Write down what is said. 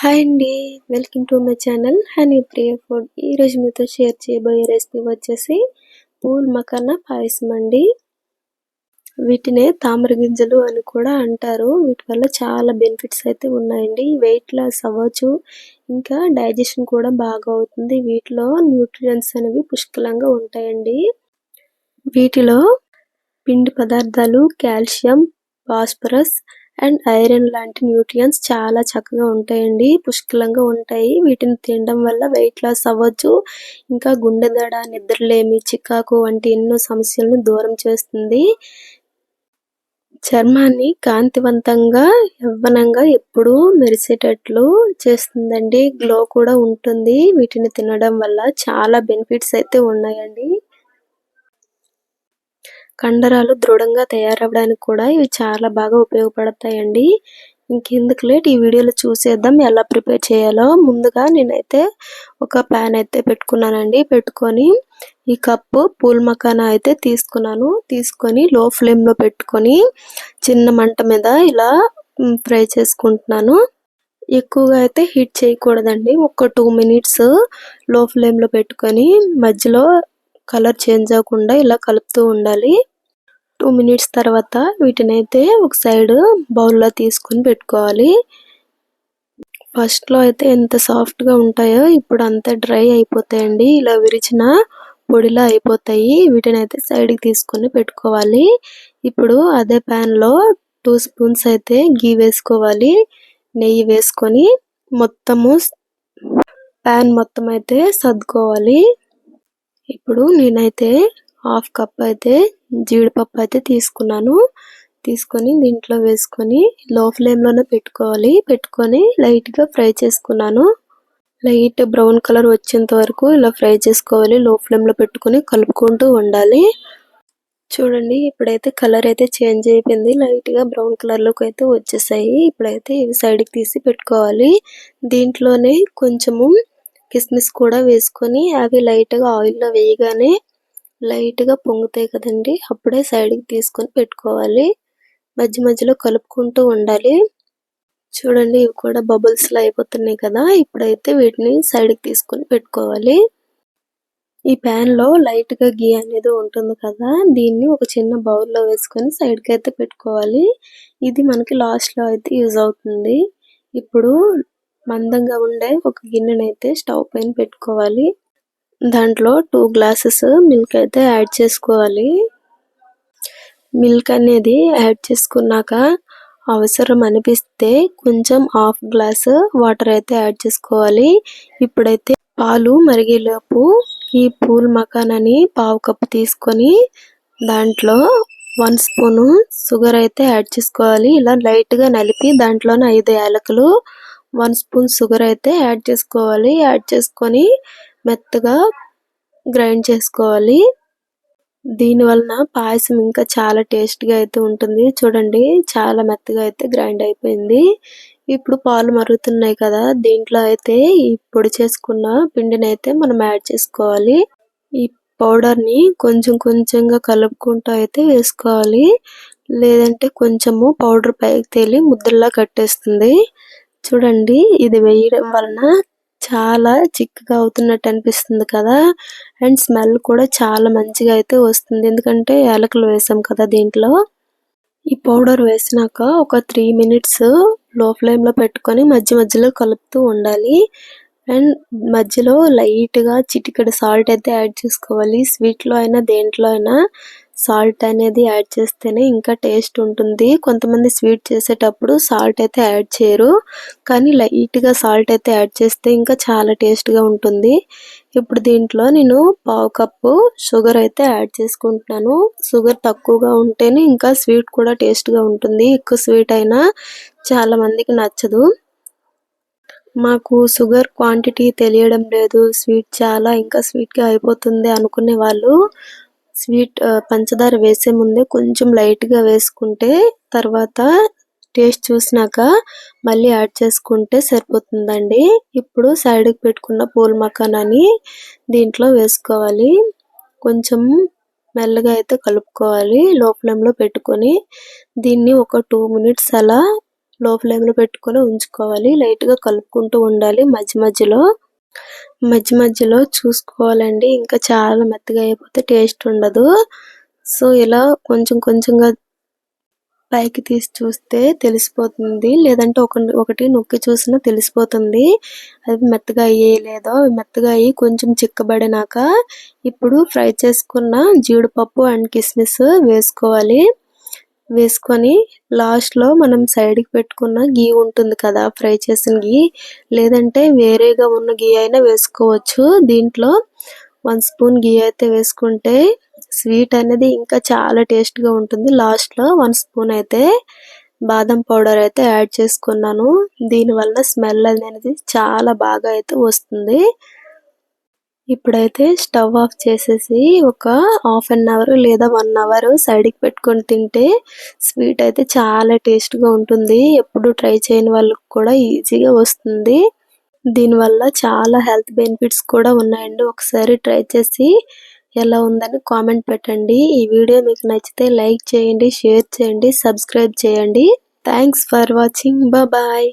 Hi అండి welcome to my channel honey Priya food ఈరోజు మీతో షేర్ చేయబోయే రెసిపీ వచ్చేసి పూల్ మకన్న పాయసం అండి. వీటినే తామర గింజలు అని కూడా అంటారు. వీటి వల్ల చాలా బెనిఫిట్స్ అయితే ఉన్నాయండి. వెయిట్ లాస్ అవ్వచ్చు ఇంకా డైజెషన్ కూడా బాగా అవుతుంది. వీటిలో న్యూట్రియన్స్ అనేవి పుష్కలంగా ఉంటాయండి. వీటిలో పిండి పదార్థాలు కాల్షియం ఫాస్ఫరస్ అండ్ ఐరన్ లాంటి న్యూట్రియన్స్ చాలా చక్కగా ఉంటాయండి పుష్కలంగా ఉంటాయి. వీటిని తినడం వల్ల వెయిట్ లాస్ అవ్వచ్చు. ఇంకా గుండె దడ నిద్రలేమి చికాకు వంటి ఎన్నో సమస్యలను దూరం చేస్తుంది. చర్మాన్ని కాంతివంతంగా యవ్వనంగా ఎప్పుడూ మెరిసేటట్లు చేస్తుందండి. గ్లో కూడా ఉంటుంది. వీటిని తినడం వల్ల చాలా బెనిఫిట్స్ అయితే ఉన్నాయండి. కండరాలు దృఢంగా తయారవడానికి కూడా ఇవి చాలా బాగా ఉపయోగపడతాయండి. ఇంకెందుకు లేట్? ఈ వీడియోలో చూసేద్దాం ఎలా ప్రిపేర్ చేయాలో. ముందుగా నేనైతే ఒక ప్యాన్ అయితే పెట్టుకున్నానండి. పెట్టుకొని ఈ కప్పు పూల్ మకానా అయితే తీసుకున్నాను. తీసుకొని లో ఫ్లేమ్లో పెట్టుకొని చిన్న మంట మీద ఇలా ఫ్రై చేసుకుంటున్నాను. ఎక్కువగా అయితే హీట్ చేయకూడదండి. ఒక టూ మినిట్స్లో ఫ్లేమ్లో పెట్టుకొని మధ్యలో కలర్ చేంజ్ అవ్వకుండా ఇలా కలుపుతూ ఉండాలి. టూ మినిట్స్ తర్వాత వీటిని అయితే ఒక సైడ్ బౌల్లో తీసుకొని పెట్టుకోవాలి. ఫస్ట్లో అయితే ఎంత సాఫ్ట్గా ఉంటాయో ఇప్పుడు అంత డ్రై అయిపోతాయండి. ఇలా విరిచిన పొడిలా అయిపోతాయి. వీటిని అయితే సైడ్కి తీసుకొని పెట్టుకోవాలి. ఇప్పుడు అదే ప్యాన్లో టూ స్పూన్స్ అయితే గీ వేసుకోవాలి. నెయ్యి వేసుకొని మొత్తము ప్యాన్ మొత్తం అయితే సర్దుకోవాలి. ఇప్పుడు నేనైతే హాఫ్ కప్ అయితే జీడిపప్పు అయితే తీసుకున్నాను. తీసుకొని దీంట్లో వేసుకొని లో ఫ్లేమ్లోనే పెట్టుకోవాలి. పెట్టుకొని లైట్గా ఫ్రై చేసుకున్నాను. లైట్ బ్రౌన్ కలర్ వచ్చేంత వరకు ఇలా ఫ్రై చేసుకోవాలి. లో ఫ్లేమ్లో పెట్టుకొని కలుపుకుంటూ ఉండాలి. చూడండి ఇప్పుడైతే కలర్ అయితే చేంజ్ అయిపోయింది. లైట్గా బ్రౌన్ కలర్లోకి అయితే వచ్చేసాయి. ఇప్పుడైతే ఇవి సైడ్కి తీసి పెట్టుకోవాలి. దీంట్లోనే కొంచెము కిస్మిస్ కూడా వేసుకొని అవి లైట్గా ఆయిల్లో వేయగానే లైట్గా పొంగుతాయి కదండి అప్పుడే సైడ్కి తీసుకొని పెట్టుకోవాలి. మధ్య మధ్యలో కలుపుకుంటూ ఉండాలి. చూడండి ఇవి కూడా బబుల్స్లో అయిపోతున్నాయి కదా ఇప్పుడైతే వీటిని సైడ్కి తీసుకొని పెట్టుకోవాలి. ఈ ప్యాన్లో లైట్గా గీ అనేది ఉంటుంది కదా దీన్ని ఒక చిన్న బౌల్లో వేసుకొని సైడ్కి అయితే పెట్టుకోవాలి. ఇది మనకి లాస్ట్లో అయితే యూజ్ అవుతుంది. ఇప్పుడు మందంగా ఉండే ఒక గిన్నెనైతే స్టవ్ పైన పెట్టుకోవాలి. దాంట్లో టూ గ్లాసెస్ మిల్క్ అయితే యాడ్ చేసుకోవాలి. మిల్క్ అనేది యాడ్ చేసుకున్నాక అవసరం అనిపిస్తే కొంచెం హాఫ్ గ్లాస్ వాటర్ అయితే యాడ్ చేసుకోవాలి. ఇప్పుడైతే పాలు మరిగేలోపు ఈ పూల్ మకానని పావు కప్పు తీసుకొని దాంట్లో వన్ స్పూను షుగర్ అయితే యాడ్ చేసుకోవాలి. ఇలా లైట్గా నలిపి దాంట్లోనే ఐదు యాలకులు వన్ స్పూన్ షుగర్ అయితే యాడ్ చేసుకోవాలి. యాడ్ చేసుకొని మెత్తగా గ్రైండ్ చేసుకోవాలి. దీని వలన పాయసం ఇంకా చాలా టేస్ట్గా అయితే ఉంటుంది. చూడండి చాలా మెత్తగా అయితే గ్రైండ్ అయిపోయింది. ఇప్పుడు పాలు మరుగుతున్నాయి కదా దీంట్లో అయితే ఈ పొడి చేసుకున్న పిండిని అయితే మనం యాడ్ చేసుకోవాలి. ఈ పౌడర్ని కొంచెం కొంచెంగా కలుపుకుంటూ అయితే వేసుకోవాలి. లేదంటే కొంచెము పౌడర్ పైకి తేలి ముద్దల్లా కట్టేస్తుంది. చూడండి ఇది వేయడం వలన చాలా చిక్కగా అవుతున్నట్టు అనిపిస్తుంది కదా. అండ్ స్మెల్ కూడా చాలా మంచిగా అయితే వస్తుంది. ఎందుకంటే యాలకులు వేసాం కదా దీంట్లో. ఈ పౌడర్ వేసినాక ఒక త్రీ మినిట్స్లో ఫ్లేమ్లో పెట్టుకొని మధ్య మధ్యలో కలుపుతూ ఉండాలి. అండ్ మధ్యలో లైట్గా చిటికెడు సాల్ట్ అయితే యాడ్ చేసుకోవాలి. స్వీట్లో అయినా దేంట్లో అయినా సాల్ట్ అనేది యాడ్ చేస్తేనే ఇంకా టేస్ట్ ఉంటుంది. కొంతమంది స్వీట్ చేసేటప్పుడు సాల్ట్ అయితే యాడ్ చేయరు. కానీ లైట్గా సాల్ట్ అయితే యాడ్ చేస్తే ఇంకా చాలా టేస్ట్గా ఉంటుంది. ఇప్పుడు దీంట్లో నేను పావు కప్పు షుగర్ అయితే యాడ్ చేసుకుంటున్నాను. షుగర్ తక్కువగా ఉంటేనే ఇంకా స్వీట్ కూడా టేస్ట్గా ఉంటుంది. ఎక్కువ స్వీట్ అయినా చాలా మందికి నచ్చదు. మాకు షుగర్ క్వాంటిటీ తెలియడం లేదు. స్వీట్ చాలా ఇంకా స్వీట్గా అయిపోతుంది అనుకునే వాళ్ళు స్వీట్ పంచదార వేసే ముందే కొంచెం లైట్గా వేసుకుంటే తర్వాత టేస్ట్ చూసినాక మళ్ళీ యాడ్ చేసుకుంటే సరిపోతుందండి. ఇప్పుడు సైడ్కి పెట్టుకున్న పూల మకానాన్ని దీంట్లో వేసుకోవాలి. కొంచెం మెల్లగా అయితే కలుపుకోవాలి. లో ఫ్లేమ్లో పెట్టుకొని దీన్ని ఒక టూ మినిట్స్ అలా లో ఫ్లేమ్లో పెట్టుకొని ఉంచుకోవాలి. లైట్గా కలుపుకుంటూ ఉండాలి మధ్య మధ్యలో. మధ్య మధ్యలో చూసుకోవాలండి. ఇంకా చాలా మెత్తగా అయిపోతే టేస్ట్ ఉండదు. సో ఇలా కొంచెం కొంచెంగా పైకి తీసి చూస్తే తెలిసిపోతుంది. లేదంటే ఒక ఒకటి నొక్కి చూసినా తెలిసిపోతుంది. అది మెత్తగా అయ్యే లేదో మెత్తగా అయ్యి కొంచెం చిక్కబడినాక ఇప్పుడు ఫ్రై చేసుకున్న జీడిపప్పు అండ్ కిస్మిస్ వేసుకోవాలి. వేసుకొని లాస్ట్లో మనం సైడ్కి పెట్టుకున్న గీ ఉంటుంది కదా ఫ్రై చేసిన గీ లేదంటే వేరేగా ఉన్న గీ అయినా వేసుకోవచ్చు. దీంట్లో వన్ స్పూన్ గీ అయితే వేసుకుంటే స్వీట్ అనేది ఇంకా చాలా టేస్ట్గా ఉంటుంది. లాస్ట్లో వన్ స్పూన్ అయితే బాదం పౌడర్ అయితే యాడ్ చేసుకున్నాను. దీనివల్ల స్మెల్ అనేది చాలా బాగా అయితే వస్తుంది. ఇప్పుడైతే స్టవ్ ఆఫ్ చేసేసి ఒక హాఫ్ అన్ అవర్ లేదా వన్ అవర్ సైడ్కి పెట్టుకొని తింటే స్వీట్ అయితే చాలా టేస్ట్గా ఉంటుంది. ఎప్పుడు ట్రై చేయని వాళ్ళకి కూడా ఈజీగా వస్తుంది. దీనివల్ల చాలా హెల్త్ బెనిఫిట్స్ కూడా ఉన్నాయండి. ఒకసారి ట్రై చేసి ఎలా ఉందని కామెంట్ పెట్టండి. ఈ వీడియో మీకు నచ్చితే లైక్ చేయండి షేర్ చేయండి సబ్స్క్రైబ్ చేయండి. Thanks for watching. బాయ్